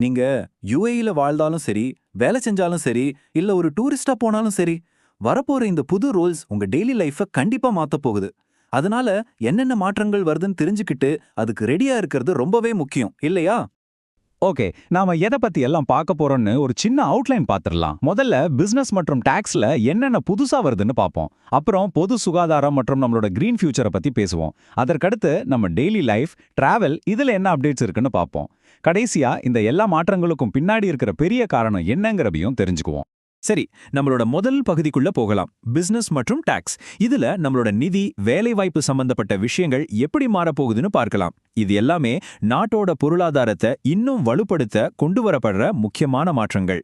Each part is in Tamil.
நீங்க யுஏஇல வாழ்ந்தாலும் சரி வேலை செஞ்சாலும் சரி இல்ல ஒரு டூரிஸ்டா போனாலும் சரி வரப்போற இந்த புது ரூல்ஸ் உங்க டெய்லி லைஃப கண்டிப்பா மாத்த போகுது. அதனால என்னென்ன மாற்றங்கள் வருதுன்னு தெரிஞ்சுக்கிட்டு அதுக்கு ரெடியா இருக்கிறது ரொம்பவே முக்கியம். இல்லையா? ஓகே நாம எதை பத்தி எல்லாம் பார்க்க போறோம்னு ஒரு சின்ன அவுட்லைன் பார்த்துடலாம். முதல்ல பிசினஸ் மற்றும் டாக்ஸ்ல என்னென்ன புதுசா வருதுன்னு பார்ப்போம். அப்புறம் பொது சுகாதாரம் மற்றும் நம்மளோட கிரீன் ஃபியூச்சரை பத்தி பேசுவோம். அதற்கடுத்து நம்ம டெய்லி லைஃப் டிராவல் இதுல என்ன அப்டேட்ஸ் இருக்குன்னு பார்ப்போம். கடைசியா இந்த எல்லா மாற்றங்களுக்கும் பின்னாடி இருக்கிற பெரிய காரணம் என்னங்கிறதையும் தெரிஞ்சுக்குவோம். சரி நம்மளோட முதல் பகுதிக்குள்ள போகலாம். பிசினஸ் மற்றும் டாக்ஸ் இதுல நம்மளோட நிதி வேலைவாய்ப்பு சம்பந்தப்பட்ட விஷயங்கள் எப்படி மாறப்போகுதுன்னு பார்க்கலாம். இது எல்லாமே நாட்டோட பொருளாதாரத்தை இன்னும் வலுப்படுத்த கொண்டு வரப்படுற முக்கியமான மாற்றங்கள்.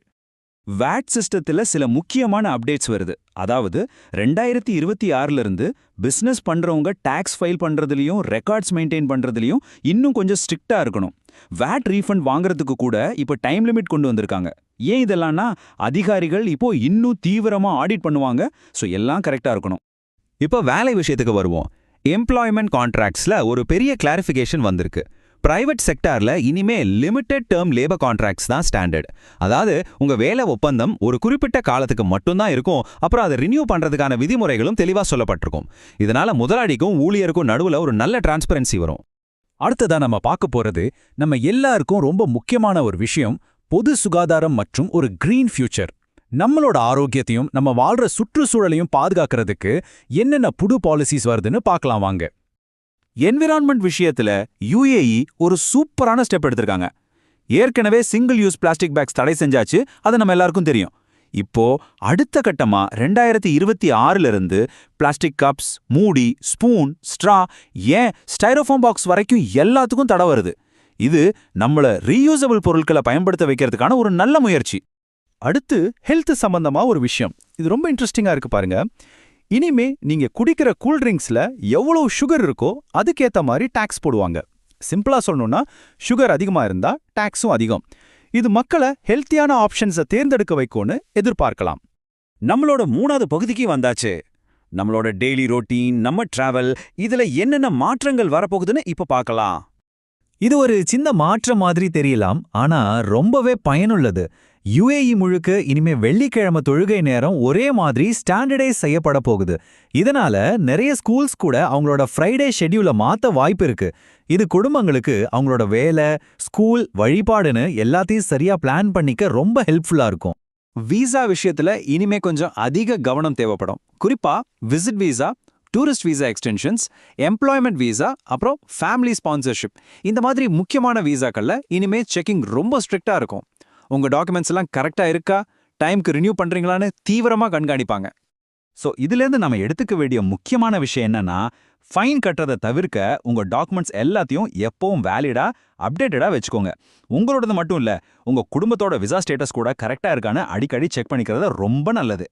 வேட் சிஸ்டத்துல சில முக்கியமான அப்டேட்ஸ் வருது. அதாவது ரெண்டாயிரத்தி இருபத்தி ஆறுல இருந்து பிசினஸ் பண்றவங்க ஃபைல் பண்றதுலயும் ரெக்கார்ட்ஸ் மெயின்டைன் பண்றதுலயும் இன்னும் கொஞ்சம் ஸ்ட்ரிக்டாக இருக்கணும். வேட் ரீஃபண்ட் வாங்குறதுக்கு கூட இப்போ டைம் லிமிட் கொண்டு வந்திருக்காங்க. ஏன் இதெல்லாம்னா அதிகாரிகள் இப்போ இன்னும் தீவிரமா ஆடிட் பண்ணுவாங்க. ஸோ எல்லாம் கரெக்டா இருக்கணும். இப்போ வேலை விஷயத்துக்கு வருவோம். எம்ப்ளாய்மெண்ட் கான்ட்ராக்ட்ஸில் ஒரு பெரிய கிளாரிஃபிகேஷன் வந்திருக்கு. பிரைவேட் செக்டார்ல இனிமே லிமிடெட் டேர்ம் லேபர் கான்ட்ராக்ட்ஸ் தான் ஸ்டாண்டர்ட் அதாவது உங்க வேலை ஒப்பந்தம் ஒரு குறிப்பிட்ட காலத்துக்கு மட்டும்தான் இருக்கும். அப்புறம் அதை ரினியூ பண்றதுக்கான விதிமுறைகளும் தெளிவா சொல்லப்பட்டிருக்கும். இதனால முதலாளிக்கும் ஊழியருக்கும் நடுவுல ஒரு நல்ல டிரான்ஸ்பரன்சி வரும். அடுத்ததா நம்ம பார்க்க போறது நம்ம எல்லாருக்கும் ரொம்ப முக்கியமான ஒரு விஷயம் பொது சுகாதாரம் மற்றும் ஒரு கிரீன் ஃபியூச்சர் நம்மளோட ஆரோக்கியத்தையும் நம்ம வாழ்ற சுற்றுச்சூழலையும் பாதுகாக்கிறதுக்கு என்னென்ன புது பாலிசிஸ் வருதுன்னு பார்க்கலாம் வாங்க. என்விரான்மெண்ட் விஷயத்துல யுஏஇ ஒரு சூப்பரான ஸ்டெப் எடுத்திருக்காங்க. ஏற்கனவே சிங்கிள் யூஸ் பிளாஸ்டிக் பேக்ஸ் தடை செஞ்சாச்சு அது நம்ம எல்லாருக்கும் தெரியும். இப்போ அடுத்த கட்டமா ரெண்டாயிரத்தி இருபத்தி ஆறுல இருந்து பிளாஸ்டிக் கப்ஸ் மூடி ஸ்பூன் ஸ்ட்ரா ஏன் ஸ்டைரோஃபோம் பாக்ஸ் வரைக்கும் எல்லாத்துக்கும் தடை வருது. இது நம்மள ரீயூசபிள் பொருட்களை பயன்படுத்த வைக்கிறதுக்கான ஒரு நல்ல முயற்சி. அடுத்து ஹெல்த் சம்பந்தமா ஒரு விஷயம். இது ரொம்ப இன்ட்ரெஸ்டிங்கா இருக்கு பாருங்க. இனிமே நீங்க குடிக்கிற கூல் ட்ரிங்க்ஸ்ல எவ்வளவு சுகர் இருக்கோ அதுக்கேத்த மாதிரி டாக்ஸ் போடுவாங்க. சிம்பிளா சொல்லணும்னா சுகர் அதிகமா இருந்தா டாக்ஸும் அதிகம். இது மக்களை ஹெல்த்தியான ஆப்ஷன்ஸை தேர்ந்தெடுக்க வைக்கும்னு எதிர்பார்க்கலாம். நம்மளோட மூணாவது பகுதிக்கு வந்தாச்சு. நம்மளோட டெய்லி ரொட்டீன் நம்ம டிராவல் இதுல என்னென்ன மாற்றங்கள் வரப்போகுதுன்னு இப்ப பார்க்கலாம். இது ஒரு சின்ன மாற்றம் மாதிரி தெரியலாம் ஆனா ரொம்பவே பயனுள்ளது. யுஏஇ முழுக்க இனிமே வெள்ளிக்கிழமை தொழுகை நேரம் ஒரே மாதிரி ஸ்டாண்டர்டைஸ் செய்யப்பட போகுது. இதனால நிறைய ஸ்கூல்ஸ் கூட அவங்களோட ஃப்ரைடே ஷெட்யூலை மாத்த வாய்ப்பு இருக்கு. இது குடும்பங்களுக்கு அவங்களோட வேலை ஸ்கூல் வழிபாடுன்னு எல்லாத்தையும் சரியா பிளான் பண்ணிக்க ரொம்ப ஹெல்ப்ஃபுல்லா இருக்கும். விசா விஷயத்துல இனிமே கொஞ்சம் அதிக கவனம் தேவைப்படும். குறிப்பா visit visa tourist visa extensions employment visa அப்புறம் ஃபேமிலி ஸ்பான்சர்ஷிப் இந்த மாதிரி முக்கியமான வீசாக்கள்ல இனிமே செக்கிங் ரொம்ப ஸ்ட்ரிக்டாக இருக்கும். உங்க டாக்குமெண்ட்ஸ் எல்லாம் கரெக்டாக இருக்கா? டைம்க்கு ரினியூ பண்றீங்களான்னு தீவிரமா கண்காணிப்பாங்க. ஸோ இதுலேருந்து நம்ம எடுத்துக்க வேண்டிய முக்கியமான விஷயம் என்னன்னா ஃபைன் கட்டுறதை தவிர்க்க உங்க டாக்குமெண்ட்ஸ் எல்லாத்தையும் எப்பவும் வேலிடா அப்டேட்டடா வச்சுக்கோங்க. உங்களோடது மட்டும் இல்ல உங்க குடும்பத்தோட விசா ஸ்டேட்டஸ் கூட கரெக்டாக இருக்கான்னு அடிக்கடி செக் பண்ணிக்கிறது ரொம்ப நல்லது.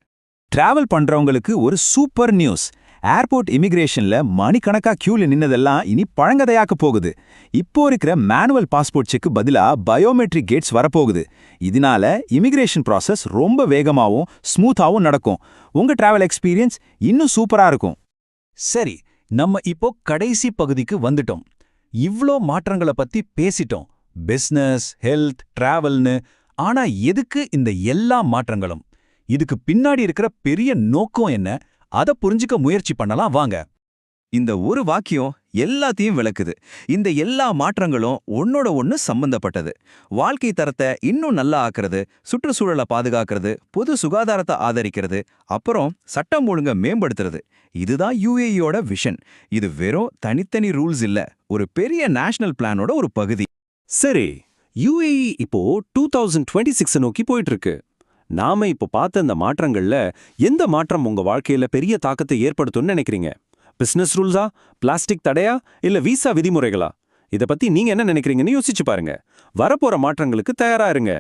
டிராவல் பண்றவங்களுக்கு ஒரு சூப்பர் நியூஸ் ஏர்போர்ட் இமிகிரேஷன்ல மணிக்கணக்கா கியூல நின்னதெல்லாம் இனி பழங்கதையாக்க போகுது. இப்போ இருக்கிற மேனுவல் பாஸ்போர்ட் செக்கு பதிலா பயோமெட்ரிக் கேட்ஸ் வரப்போகுது. இதனால இமிகிரேஷன் ப்ராசஸ் ரொம்ப வேகமாவும் ஸ்மூத்தாவும் நடக்கும். உங்க டிராவல் எக்ஸ்பீரியன்ஸ் இன்னும் சூப்பரா இருக்கும். சரி நம்ம இப்போ கடைசி பகுதிக்கு வந்துட்டோம். இவ்ளோ மாற்றங்களை பத்தி பேசிட்டோம். பிசினஸ் ஹெல்த் டிராவல்னு ஆனா எதுக்கு இந்த எல்லா மாற்றங்களும்? இதுக்கு பின்னாடி இருக்கிற பெரிய நோக்கம் என்ன? அத புரிஞ்சுக்க முயற்சி பண்ணலாம் வாங்க. இந்த ஒரு வாக்கியம் எல்லாத்தையும் விளக்குது. இந்த எல்லா மாற்றங்களும் ஒன்னோட ஒன்னு சம்பந்தப்பட்டது. வாழ்க்கை தரத்தை இன்னும் நல்லா ஆக்குறது சுற்றுச்சூழலை பாதுகாக்கிறது பொது சுகாதாரத்தை ஆதரிக்கிறது அப்புறம் சட்டம் ஒழுங்க மேம்படுத்துறது. இதுதான் யுஏஇயோட விஷன். இது வெறும் தனித்தனி ரூல்ஸ் இல்ல ஒரு பெரிய நேஷனல் பிளானோட ஒரு பகுதி. சரி யுஏஇ இப்போ டூ தௌசண்ட் டுவெண்ட்டி சிக்ஸ் நோக்கி போயிட்டு இருக்கு. நாம இப்போ பார்த்த இந்த மாற்றங்கள்ல எந்த மாற்றம் உங்க வாழ்க்கையில பெரிய தாக்கத்தை ஏற்படுத்தும்னு நினைக்கிறீங்க? பிசினஸ் ரூல்ஸா பிளாஸ்டிக் தடையா? இல்ல விசா விதிமுறைகளா? இத பத்தி நீங்க என்ன நினைக்கிறீங்கன்னு யோசிச்சு பாருங்க. வரப்போற மாற்றங்களுக்கு தயாரா இருங்க.